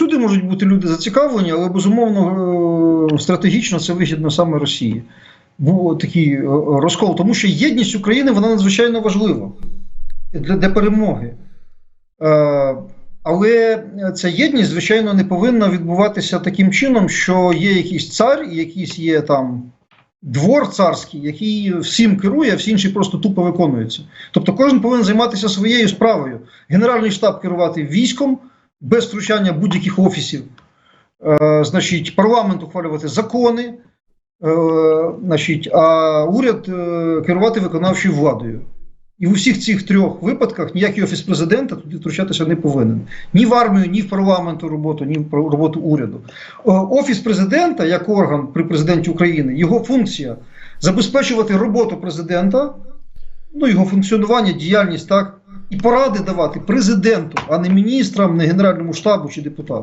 всюди можуть бути люди зацікавлені, але безумовно е, стратегічно це вигідно саме Росії. Був такий е, розкол, тому що єдність України вона надзвичайно важлива для, для перемоги. Е, але ця єдність, звичайно, не повинна відбуватися таким чином, що є якийсь цар, і якийсь є там двор царський, який всім керує, а всі інші просто тупо виконуються. Тобто кожен повинен займатися своєю справою. Генеральний штаб керувати військом без втручання будь-яких офісів, е, значить, парламент ухвалювати закони, е, значить, а уряд е, керувати виконавчою владою. І в усіх цих трьох випадках ніякий офіс президента туди втручатися не повинен. Ні в армію, ні в парламенту роботу, ні в роботу уряду. Офіс президента, як орган при президенті України, його функція забезпечувати роботу президента, ну його функціонування, діяльність так, і поради давати президенту, а не міністрам, не генеральному штабу чи депутатам.